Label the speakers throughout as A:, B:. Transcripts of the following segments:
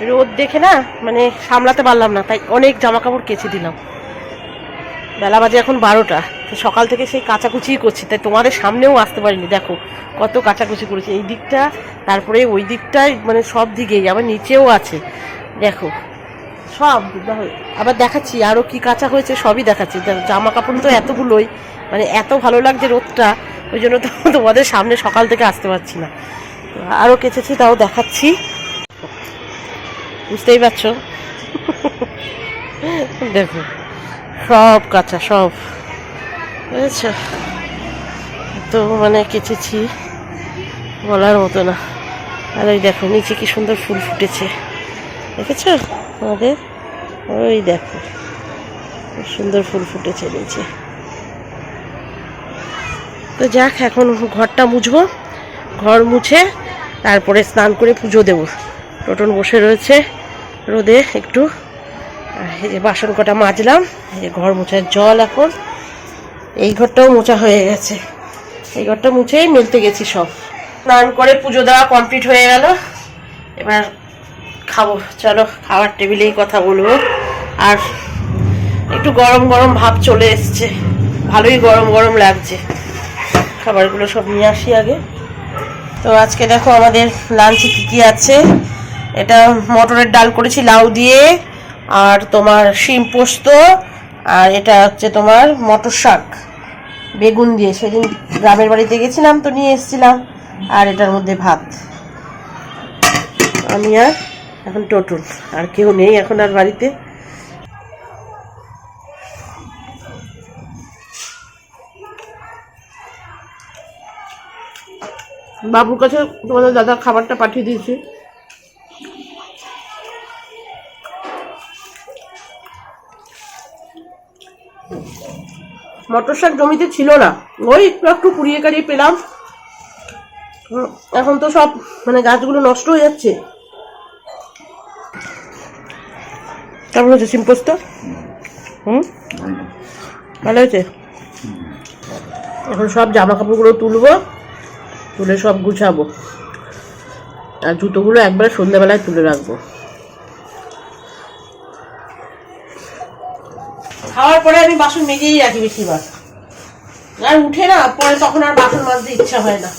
A: রোদ দেখে না মানে সামলাতে পারলাম না তাই অনেক জামা কাপড় কেচে দিলাম। বেলা বাজে এখন বারোটা তো সকাল থেকে সেই কাচাকুচি করছি তাই তোমাদের সামনেও আসতে পারিনি দেখো কত কাচাকুচি করেছি। এই দিকটা তারপরে ওই দিকটায় মানে সব দিকেই আবার নিচেও আছে দেখো। সব আবার দেখাচ্ছি আরও কি কাঁচা হয়েছে সবই দেখাচ্ছি। দেখো, জামা কাপড় তো এতগুলোই মানে এত ভালো লাগছে রোদটা ওই জন্য তো তোমাদের সামনে সকাল থেকে আসতে পারছি না। আরও কেচেছি তাও দেখাচ্ছি। বুঝতেই পারছ? দেখো, সব কাঁচা, সব। বুঝেছ? তো মানে কেচেছি, বলার মতো না। আর ওই দেখো, নিচে কি সুন্দর ফুল ফুটেছে। দেখেছ আমাদের? ওই দেখো কি সুন্দর ফুল ফুটেছে নিচে। তো যাক, এখন ঘরটা মুছবো। ঘর মুছে, তারপরে স্নান করে পুজো দেবো। টোটন বসে রয়েছে। রোদে একটু এই যে বাসন কটা মাজলাম, এই যে ঘর মোছার জল এখন। এই ঘরটাও মোছা হয়ে গেছে। এই ঘরটা মুছেই মেলতে গেছি সব। স্নান করে পুজো দেওয়া কমপ্লিট হয়ে গেল। এবার খাব। চলো, খাওয়ার টেবিলেই কথা বলব। আর একটু গরম গরম ভাব চলে এসছে। ভালোই গরম গরম লাগছে। খাবারগুলো সব নিয়ে আসি আগে। তো আজকে দেখো আমাদের লাঞ্চে কী কী আছে। এটা মটরের ডাল করেছি, লাউ দিয়ে আর তোমার শিম পোস্ত আর এটা হচ্ছে তোমার মটর শাক। বেগুন দিয়ে, সেদিন গ্রামের বাড়িতে গেছিলাম তো নিয়ে এসেছিলাম আর এটার মধ্যে ভাত। আমি আর এখন টোটন আর কেউ নেই এখন আর বাড়িতে। বাবুর কাছে তোমাদের দাদা খাবারটা পাঠিয়ে দিয়েছি। মটর শাক জমিতে ছিল না। ওই একটু একটু কুড়িয়ে কাড়িয়ে পেলাম। এখন তো সব মানে গাছগুলো নষ্ট হয়ে যাচ্ছে। কেমন হয়েছে সিম্পোসটা হুম? ভালো হয়েছে? এখন সব জামা কাপড়গুলো তুলবো, তুলে সব গুছাবো। আর জুতোগুলো একবারে সন্ধ্যাবেলায় তুলে রাখব। খাওয়ার পরে আমি বাসন মেজেই রাখি বেশিরভাগ। আর উঠে না, পরে তখন আর বাসন মাজতে ইচ্ছা হয় না।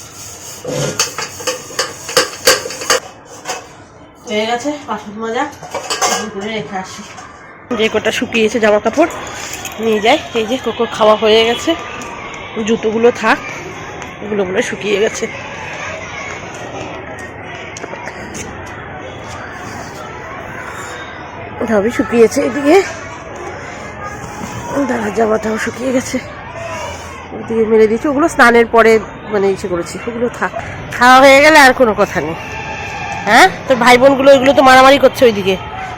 A: হয়ে গেছে, বাসন মাজা করে রেখে আসি। যে কটা শুকিয়েছে জামা কাপড়, নিয়ে যাই। এই যে কোকো খাওয়া হয়ে গেছে। জুতোগুলো থাক, এগুলো বলে শুকিয়ে গেছে। সবই শুকিয়েছে এদিকে। দাঁড়া জামাটাও শুকিয়ে গেছে। ওদিকে মেরে দিয়েছি। ওগুলো স্নানের পরে মানে ইচ্ছে করেছি। ওগুলো থাক। খাওয়া হয়ে গেলে আর কোনো কথা নেই। হ্যাঁ? তোর ভাই বোনগুলো ওইগুলো তো মারামারি করছে ওইদিকে।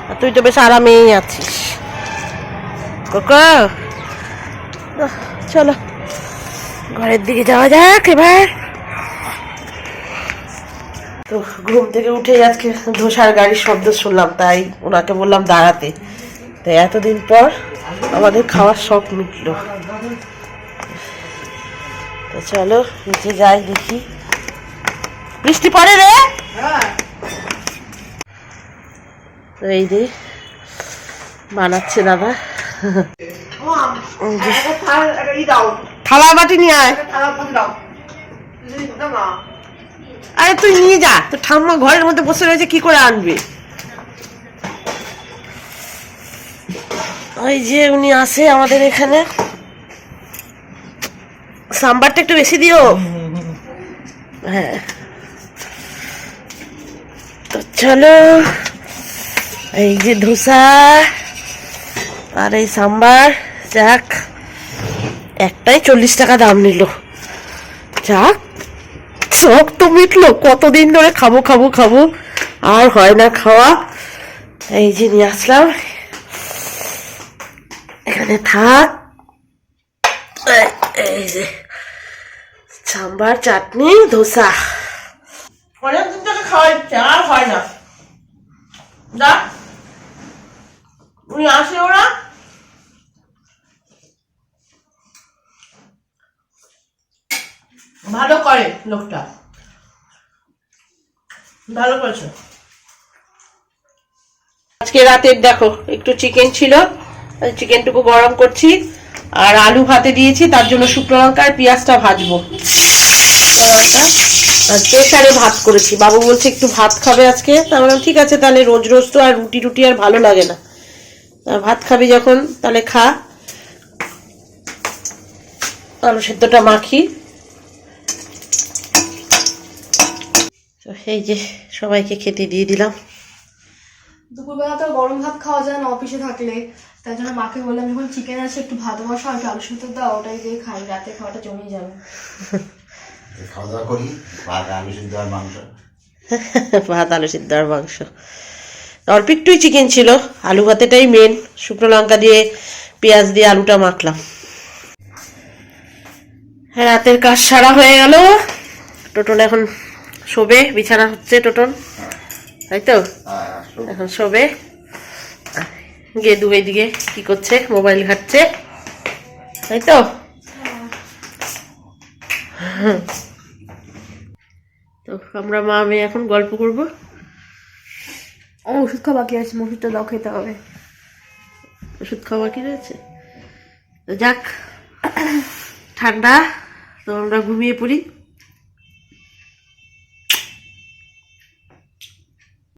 A: আর তুই তো বেশ আরামেই আছিস। কোকো! চলো। ঘরের দিকে যাওয়া যাক এবার। তো ঘুম থেকে উঠে আজকে ধোসার গাড়ির শব্দ শুনলাম। তাই ওনাকে বললাম দাঁড়াতে। তাই এতদিন পর আমাদের খাওয়ার শখ মিটলো। চলো, নিচে যাই দেখি। বৃষ্টি পড়ে রে? এই যে, বানাচ্ছে দাদা। থালা বাটি নিয়ে আয়। আরে তুই নিয়ে যা তোর ঠাম্মা ঘরের মধ্যে বসে রয়েছে, কি করে আনবে? ওই যে উনি আসে আমাদের এখানে। সাম্বারটা একটু বেশি দিও। হ্যাঁ। তো চলো, এই যে ধোসা আর এই সাম্বার, যাক, একটাই চল্লিশ টাকা দাম নিল। যাক শখ তো মিটলো, কতদিন ধরে খাব খাব খাব, আর হয় না খাওয়া। এই যে নিয়ে আসলাম। এখানে থাক। এই- যে সাম্বার চাটনি ধোসা। অনেকদিন থেকে খাওয়া ইচ্ছে আর হয় না। যা। উনি আসে ওরা। ভালো করে লোকটা। ভালো করেছে। আজকে রাতের দেখো একটু চিকেন ছিল। চিকেনটুকু গরম করছি, আর আলু ভাতে দিয়েছি, তার জন্য শুকনো লঙ্কা আর পেঁয়াজটা ভাজবো। প্রেশারে ভাত করেছি। বাবু বলছে একটু ভাত খাবে আজকে। তা বললাম, ঠিক আছে, তাহলে রোজ রোজ তো আর রুটি রুটি আর ভালো লাগে না। ভাত খাবি যখন, তাহলে খা। আলু সেদ্ধটা মাখি। তো এই যে সবাইকে খেতে দিয়ে দিলাম।
B: দুপুরবেলা তো গরম ভাত খাওয়া যায় না, অফিসে থাকলে। তাই জন্য মাকে বললাম যখন চিকেন আছে একটু ভাত বসা একটু আলু সেদ্ধ দাও ওটাই দিয়ে খাই রাতে খাওয়াটা জমিয়ে যাবে।
C: খাওয়া দাওয়া করি ভাত আলু সিদ্ধ আর মাংস।
A: ভাত আলু সিদ্ধ আর মাংস। অল্প একটুই চিকেন ছিল আলু ভাতেটাই মেন শুকনো লঙ্কা দিয়ে পেঁয়াজ দিয়ে আলুটা মাখলাম। হ্যাঁ রাতের কাজ সারা হয়ে গেল। টোটন এখন শোবে বিছানা হচ্ছে টোটন। তাই তো? এখন শোবে। গেদু এদিকে কি করছে? মোবাইল ঘাটছে। তাই তো? তো আমরা মা মেয়ে এখন গল্প করব।
B: ওষুধ খাওয়া বাকি আছে ওষুধটা দাও খেতে হবে।
A: ওষুধ খাওয়া কি রয়েছে? তো যাক ঠান্ডা তো আমরা ঘুমিয়ে পড়ি।